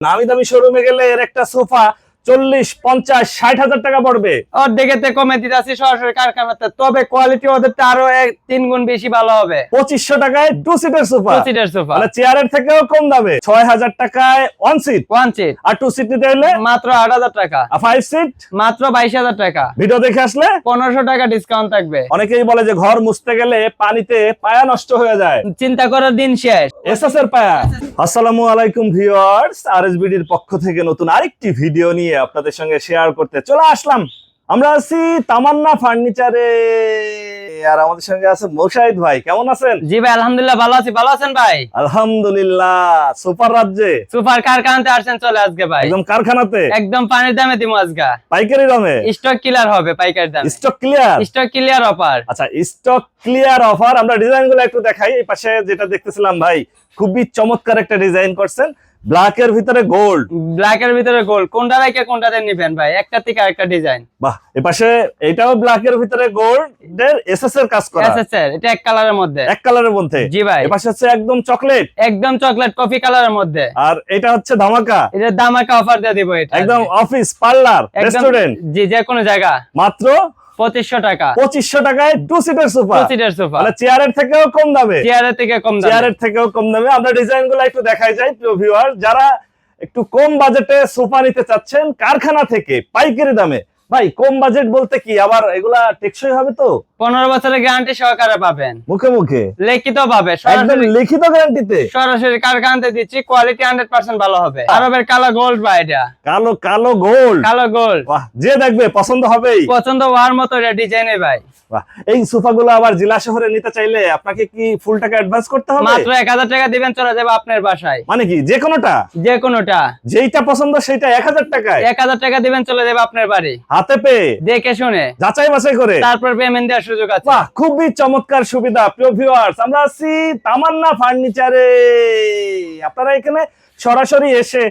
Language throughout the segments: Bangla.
নামি দামি শোরুমে গেলে এর একটা সোফা চল্লিশ পঞ্চাশ ষাট হাজার টাকা পড়বে। অর্ধেকেতে কমে দিতেছি সরাসরি কারখানাতে তবে কোয়ালিটি ওদের আরও তিন গুণ বেশি ভালো হবে। পঁচিশশো টাকায় টু সিটের সোফা সিটের সোফা মানে চেয়ারের থেকেও কম দামে ছয় হাজার টাকায় ওয়ান সিট ওয়ান সিট আর টু সিট নিতে হলে? মাত্র আট হাজার টাকা। ফাইভ সিট মাত্র বাইশ হাজার টাকা। ভিডিও দেখে আসলে? পনেরোশো টাকা ডিসকাউন্ট থাকবে। অনেকেই বলে যে ঘর মুছতে গেলে পানিতে পায়া নষ্ট হয়ে যায়। চিন্তা করার দিন শেষ। এসএস এর পায়া। আসসালামু আলাইকুম ভিউয়ার্স আরএসবিডির পক্ষ থেকে নতুন আরেকটি ভিডিও নিয়ে আপনাদের সঙ্গে শেয়ার করতে। চলে আসলাম। আমরা আছি তামান্না ফার্নিচারে। আর আমাদের সঙ্গে আছে মোশাহিদ ভাই। কেমন আছেন? জি ভাই আলহামদুলিল্লাহ ভালো আছি। ভালো আছেন ভাই? আলহামদুলিল্লাহ। সুপার রাজ্যে। সুপার কারখানাতে আসছেন চলে আজকে ভাই। একদম কারখানাতে? একদম পানির দামে দিব আজকে। পাইকারি দামে? স্টক ক্লিয়ার হবে পাইকারি দামে। Stock clear stock clear offer আচ্ছা স্টক ক্লিয়ার অফার আমরা ডিজাইনগুলো একটু দেখাই। এই পাশে যেটা দেখতেছিলাম ভাই খুবই চমৎকার একটা ডিজাইন করছেন। ব্ল্যাক এর ভিতরে গোল্ড ব্ল্যাক এর ভিতরে গোল্ড কোনটা রেখে কোনটাতে নিবেন ভাই? একটা থেকে আরেকটা ডিজাইন বাহ এ পাশে এটাও ব্ল্যাক এর ভিতরে গোল্ড এর এসএস এর কাজ করা। এসএসএর এটা এক কালারের মধ্যে। এক কালারের মধ্যে। জি ভাই। এ পাশে হচ্ছে একদম চকলেট একদম চকলেট কফি কালারের মধ্যে। আর এটা হচ্ছে ধামাকা। এটা দামাকা অফার দিয়ে দিব এটা। একদম অফিস পার্লার রেস্টুরেন্ট জি যে কোনো জায়গা। মাত্র পঁচিশশো টাকা। পঁচিশশো টাকায় two seater sofa seater sofa মানে চেয়ারের থেকেও কম দামে। চেয়ারের থেকে কম দামে। চেয়ারের থেকেও কম দামে। আমরা ডিজাইনগুলো একটু দেখাই যাই প্রিয় ভিউয়ার যারা একটু কম বাজেটে সোফা নিতে চাচ্ছেন কারখানা থেকে পাইকারি দামে ভাই কম বাজেট বলতে কি? আবার এগুলা টেকসই হবে তো? পনেরো বছরের গ্যারান্টি সহকারে পাবেন। মুখে মুখে? লিখিত পাবে একদম লিখিত গ্যারান্টিতে সরাসরি কারখানাতে দিচ্ছি কোয়ালিটি হান্ড্রেড পার্সেন্ট ভালো হবে। আরবের কালো গোল্ড বা এটা। কালো কালো গোল্ড কালো গোল্ড যে দেখবে পছন্দ হবেই। পছন্দ হওয়ার মতো এটা ডিজাইনে ভাই। এই সোফা গুলো আবার জেলা শহরে নিতে চাইলে আপনাকে কি ফুল টাকা অ্যাডভান্স করতে হবে? মাত্র এক হাজার টাকা দিবেন চলে যাবে আপনার বাসায়। মানে কি যে কোনোটা? যে কোনোটা। যেইটা পছন্দ সেইটা এক হাজার টাকায়? এক হাজার টাকা দিবেন চলে যাবে আপনার বাড়ি। হাতে পেয়ে দেখে শুনে। যাচাই বাছাই করে। তারপর পেমেন্ট দেওয়ার সুযোগ আছে। বাহ খুবই চমৎকার সুবিধা প্রিয় ভিউয়ার্স আমরা আছি তামান্না ফার্নিচারে আপনারা এখানে সরাসরি এসে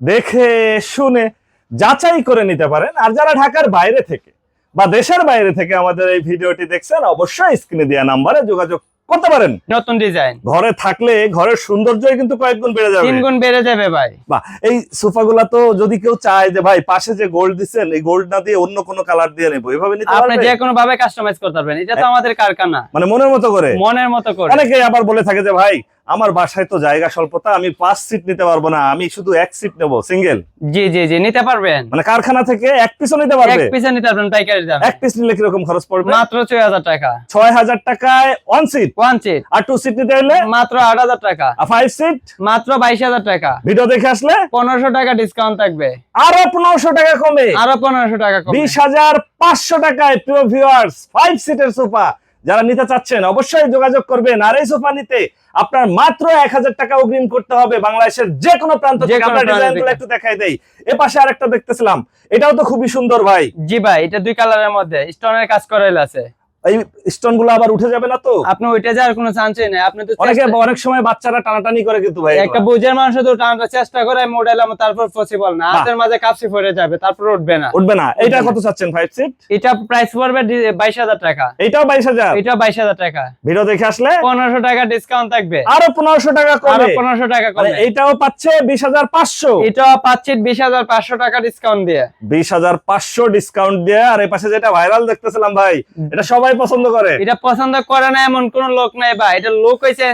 দেখে শুনে যাচাই করে নিতে পারেন। আর যারা ঢাকার বাইরে থেকে বা দেশের বাইরে থেকে আমাদের এই ভিডিওটি দেখছেন অবশ্যই স্ক্রিনে দেওয়া নাম্বারে যোগাযোগ করতে পারেন? নতুন ডিজাইন। ঘরে থাকলে ঘরের সৌন্দর্যই কিন্তু কয়েক গুণ বেড়ে যাবে। তিন গুণ বেড়ে যাবে ভাই। বাহ এই সোফাগুলা তো যদি কেউ চায় যে ভাই পাশে যে গোল্ড দিচ্ছেন এই গোল্ড না দিয়ে অন্য কোনো কালার দিয়ে নেব। এভাবে নিতে পারবেন আপনি যে কোনো ভাবে কাস্টমাইজ করতে পারবেন। এটা তো আমাদের কারখানা। মানে মনের মতো করে? মনের মতো করে। অনেকেই আবার বলে থাকে যে ভাই আমার বাসায় তো জায়গা স্বল্পতা আমি পাঁচ সিট নিতে পারব না আমি শুধু এক সিট নেব সিঙ্গেল জি জি জি নিতে পারবেন। মানে কারখানা থেকে এক পিসও নিতে এক পারবে পিসে নিতে পারবেন পাইকারি দামে। এক পিস নিলে কীরকম খরচ পড়বে? মাত্র ছয় হাজার টাকা। ছয় হাজার টাকায় ওয়ান সিট ওয়ান সিট আর টু সিট নিতে হলে? মাত্র আট হাজার টাকা। আর ফাইভ সিট মাত্র বাইশ হাজার টাকা। ভিডিও দেখে আসলে? পনেরোশো টাকা ডিসকাউন্ট থাকবে। আরও পনেরোশো টাকা কমে। আরও পনেরোশো টাকা কমবে। বিশ হাজার পাঁচশো টাকায় প্রিয় ভিউয়ার্স ফাইভ সিটের সোফা যারা নিতে চাচ্ছেন অবশ্যই যোগাযোগ করবেন। আর এই সোফা নিতে আপনার মাত্র এক হাজার টাকা অগ্রিম করতে হবে বাংলাদেশের যে কোনো প্রান্ত থেকে। আমরা। একটু দেখাই দেই। এ পাশে আরেকটা দেখতেছিলাম। এটাও তো খুবই সুন্দর ভাই। জি ভাই এটা দুই কালারের মধ্যে। স্টোনের কাজ করাইল আছে। এই স্টোন আবার উঠে যাবে না তো? আপনি ওইটা যাওয়ার কোনো চান্সই নেই। আপনি তো অনেকে অনেক সময় বাচ্চারা টানাটানি করে কিন্তু ভাই একটা বুঝের মানুষ তো টানাটা চেষ্টা করে মডেল আমার তারপর পসিবল না। হাতের মাঝে কাপসি পড়ে যাবে তারপর উঠবে না। উঠবে না। এইটা কত চাচ্ছেন ফাইভ সিট এটা প্রাইস পড়বে বাইশ হাজার টাকা। এইটাও বাইশ এটা বাইশ হাজার টাকা। ভিডিও দেখে আসলে? পনেরোশো টাকা ডিসকাউন্ট থাকবে। আরও পনেরোশো টাকা আরও টাকা মানে কমে এইটাও পাচ্ছে বিশ হাজার পাঁচশো। এটা পাচ্ছি বিশ হাজার পাঁচশো টাকা ডিসকাউন্ট দিয়ে। বিশ হাজার পাঁচশো ডিসকাউন্ট দিয়ে। আর এই পাশে যেটা ভাইরাল দেখতেছিলাম ভাই এটা সবাই পছন্দ করে? এটা পছন্দ করে না এমন কোন লোক নাই বা এটা লোক হয়েছে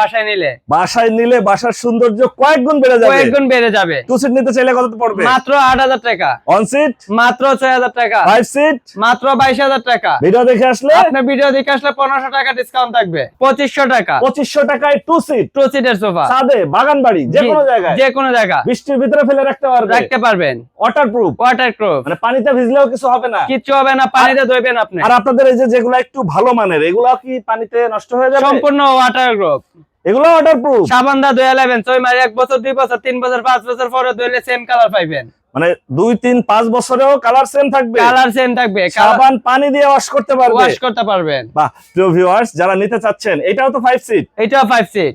বাসায় নিলে। বাসায় নিলে বাসার সৌন্দর্য কয়েক গুণ বেড়ে যাবে। কয়েক গুণ বেড়ে যাবে। টু সিট নিতে চাইলে কত পড়বে? মাত্র আট হাজার টাকা। ওয়ান সিট মাত্র ছয় হাজার টাকা। ফাইভ সিট মাত্র বাইশ হাজার টাকা। ভিডিও দেখে আসলে? আপনার ভিডিও দেখে আসলে পনেরোশো টাকা ডিসকাউন্ট থাকবে। পঁচিশশো টাকা। পঁচিশশো টাকায় টু সিট টু সিটের সোফা ছাদে বাগান বাড়ি যে কোনো জায়গায়। যে কোনো জায়গা। বৃষ্টির ভিতরে ফেলে রাখতে পারবে। রাখতে পারবেন। ওয়াটার প্রুফ মানে পানিতে ভিজলেও কিছু হবে না। কিচ্ছু হবে না পানিতে ধুইবেন আপনি। আর আপনাদের এই যে যেগুলো একটু ভালো মানের এগুলো কি পানিতে নষ্ট হয়ে যাবে? সম্পূর্ণ ওয়াটার প্রুফ এগুলো ওয়াটারপ্রুফ সাবান দা ধুয়ে নেবেন ছয় মাস এক বছর দুই বছর তিন বছর পাঁচ বছর পরে ধুইলে সেম কালার পাইবেন। মানে দুই তিন পাঁচ বছরেও কালার সেম থাকবে। কালার সেম থাকবে। সাবান পানি দিয়ে ওয়াশ করতে পারবে। ওয়াশ করতে পারবেন। বাহ প্রিয় ভিউয়ার্স যারা নিতে চাচ্ছেন এটাও তো ফাইভ সিট এটাও five seat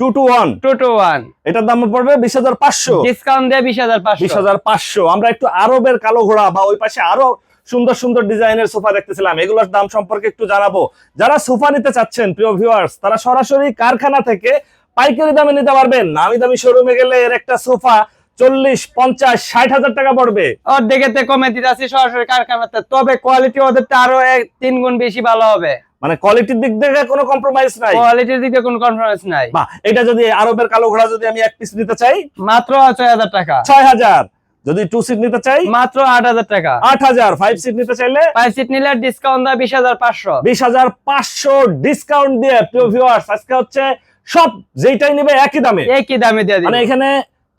two two one. Two two one. এটার দাম পড়বে বিশ হাজার পাঁচশো। ডিসকাউন্ট দিয়ে বিশ হাজার বিশ হাজার পাঁচশো। আমরা একটু আরবের কালো ঘোড়া বা ওই পাশে আরও সুন্দর সুন্দর ডিজাইনের সোফা দেখতেছিলাম। এগুলোর দাম সম্পর্কে একটু জানাব। যারা সোফা নিতে চাচ্ছেন প্রিয় ভিউয়ার্স তারা সরাসরি কারখানা থেকে পাইকারি দামে নিতে পারবেন। নামি দামি শোরুমে গেলে এর একটা সোফা চল্লিশ পঞ্চাশ ষাট হাজার টাকা পড়বে। অর্ধেকেতে কমে দিতেছি সরাসরি কারখানাতে। তবে কোয়ালিটি ওদের আরও তিন গুণ বেশি ভালো হবে। মানে কোয়ালিটির দিক থেকে কোনো কম্প্রোমাইজ নাই? কোয়ালিটির দিকে কোনো কনফারেন্স নাই। বা এটা যদি আরবের কালো ঘোড়া যদি আমি এক পিস নিতে চাই? মাত্র ছয় হাজার টাকা। ছয় হাজার। যদি টু সিট নিতে চাই? মাত্র আট হাজার টাকা। আট হাজার ফাইভ সিট নিতে চাইলে? ফাইভ সিট নিলে ডিসকাউন্ট দেয় বিশ হাজার পাঁচশো। বিশ হাজার পাঁচশো ডিসকাউন্ট দিয়ে প্রিয় ভিউয়ার্স আজকে হচ্ছে সব যেইটাই নিবে একই দামে। একই দামে দিয়ে মানে এখানে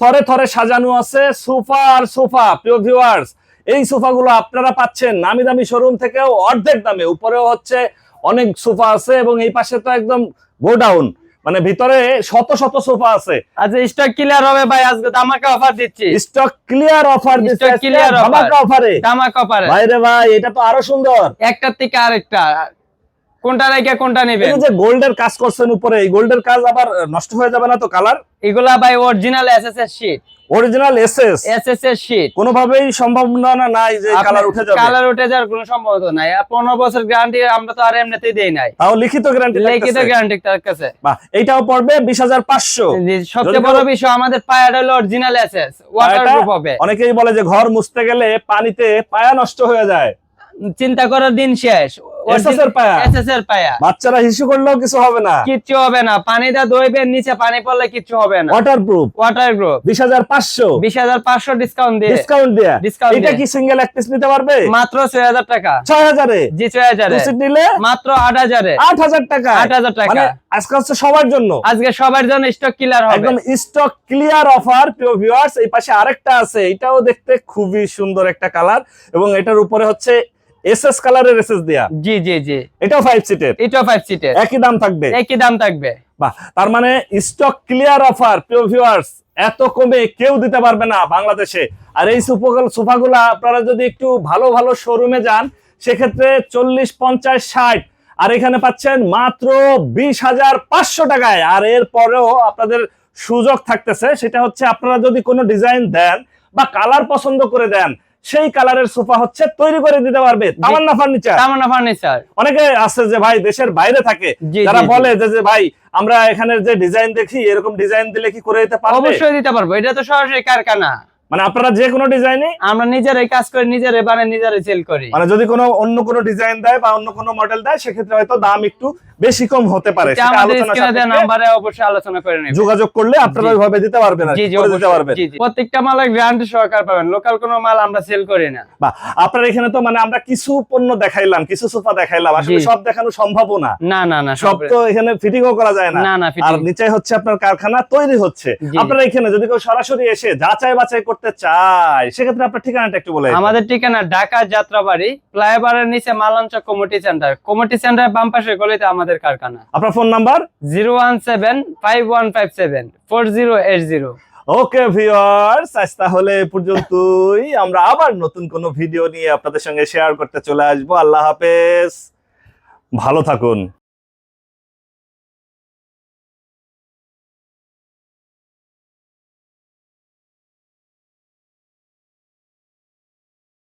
থরে থরে সাজানো আছে সোফা আর সোফা প্রিয় ভিউয়ার্স এই সোফাগুলো আপনারা পাচ্ছেন নামি দামি শোরুম থেকেও অর্ধেক দামে। উপরেও হচ্ছে অনেক সোফা আছে এবং এই পাশে তো একদম গোডাউন। মানে ভিতরে শত শত সোফা আছে। আচ্ছা স্টক ক্লিয়ার হবে ভাই আজকে ধামাকা অফার দিচ্ছি। স্টক ক্লিয়ার অফার দিচ্ছে। offer। ধামাকা অফারে ধামাকা অফারে ভাই রে ভাই এটা তো আরও সুন্দর। একটার থেকে আরেকটা। কোনটা রেখে কোনটা নেবেন? এই যে গোল্ডের কাজ করছেন উপরে এই গোল্ডের কাজ আবার নষ্ট হয়ে যাবে না তো কালার? এগুলা ভাই original SSS sheet original SS SSS sheet কোনোভাবেই সম্ভাবনা নাই যে কালার উঠে যাবে? কালার উঠে যাওয়ার কোনো সম্ভাবনা নাই। আর পনেরো বছর গ্যারান্টি আমরা তো আর এমনিতেই দেই নাই। তাও লিখিত গ্যারান্টি লিখিত গ্যারান্টি তার কাছে বাহ এইটাও পড়বে বিশ হাজার পাঁচশো। জি, যদি সবচেয়ে বড় বিষয় আমাদের পায়াটা হলো অরিজিনাল এসএস ওয়াটারপ্রুফ হবে। অনেকেই বলে যে ঘর মুছতে গেলে পানিতে পায়া নষ্ট হয়ে যায়। চিন্তা করার দিন শেষ। পায়া? পায়া? বাচ্চারা হিসু করলেও কিছু হবে না। কিচ্ছু হবে না। পানিটা নিচে পানি পড়লে কিচ্ছু হবে না। ওয়াটার প্রুফ ওয়াটার গ্রুপ বিশ হাজার পাঁচশো। বিশ হাজার পাঁচশো ডিসকাউন্ট দিয়ে। ডিসকাউন্ট দেয়া। Discount এটা কি সিঙ্গেল এক পিস নিতে পারবে? মাত্র ছয় হাজার টাকা। ছয় হাজারে। জি ছয় হাজারে। সিট নিলে? মাত্র আট হাজারে। আট হাজার টাকা। আট হাজার টাকা। মানে আজকে হচ্ছে সবার জন্য। আজকে সবার জন্য স্টক ক্লিয়ার হবে। একদম স্টক ক্লিয়ার অফার প্রিয় ভিউয়ার্স এই পাশে আরেকটা আছে। এটাও দেখতে খুবই সুন্দর একটা কালার এবং এটার উপরে হচ্ছে এসএস কালারের এসএস দেয়া? জি জি জি। এটাও ফাইভ সিটের এটাও ফাইভ সিটের একই দাম থাকবে? একই দাম থাকবে। বাহ তার মানে স্টক ক্লিয়ার অফার প্রিয় ভিউয়ার্স এত কমে কেউ দিতে পারবে না বাংলাদেশে। আর এই সোফাগুলো আপনারা যদি একটু ভালো ভালো শোরুমে যান সেক্ষেত্রে চল্লিশ পঞ্চাশ ষাট আর এখানে পাচ্ছেন মাত্র বিশ হাজার পাঁচশো টাকায়। আর এর পরেও আপনাদের সুযোগ থাকতেছে সেটা হচ্ছে আপনারা যদি কোনো ডিজাইন দেন বা কালার পছন্দ করে দেন সেই কালারের সোফা হচ্ছে তৈরি করে দিতে পারবে। তামান্না ফার্নিচার। তামান্না ফার্নিচার। অনেকে আছে যে ভাই দেশের বাইরে থাকে যারা। বলে যে যে ভাই আমরা এখানে যে ডিজাইন দেখি এরকম ডিজাইন দিলে কি করে দিতে পারবে? অবশ্যই দিতে পারব। এটা তো সরাসরি কারখানা। মানে আপনারা যে কোনো ডিজাইনে আমরা নিজেরাই কাজ করি নিজেরাই বানাই নিজেরাই সেল করি। মানে যদি কোনো অন্য কোনো ডিজাইন দেয় বা অন্য কোনো মডেল দেয় সেক্ষেত্রে হয়তো দাম একটু বেশি কম হতে পারে নাম্বারে অবশ্যই আলোচনা করে নেবেন। যোগাযোগ করলে আপনারা ওইভাবে দিতে পারবেন জি জি দিতে পারবেন। জি, জি। প্রত্যেকটা মালের গ্যারান্টি সহকার পাবেন। লোকাল কোনো মাল আমরা সেল করি না। বা আপনার এখানে তো মানে আমরা কিছু পণ্য দেখাইলাম কিছু সোফা দেখাইলাম আসলে সব দেখানো সম্ভবও না। না না না সব তো এখানে ফিটিংও করা যায় না। না না আর নিচে হচ্ছে আপনার কারখানা তৈরি হচ্ছে। আপনারা এখানে যদি কেউ সরাসরি এসে যাচাই বাছাই করতে চায় সেক্ষেত্রে আপনার ঠিকানাটা একটু বলে আমাদের ঠিকানা ঢাকা যাত্রাবাড়ি ফ্লাইওভারের নিচে Malancha community centre. Community centre বাম পাশে গলিতে আমাদের কারখানা। আপনার phone number? Zero one seven five one five seven four zero eight zero. Okay viewers আজ তাহলে এ পর্যন্তই। আমরা আবার নতুন কোন ভিডিও নিয়ে আপনাদের সঙ্গে শেয়ার করতে চলে আসব। আল্লাহ হাফেজ। ভালো থাকুন।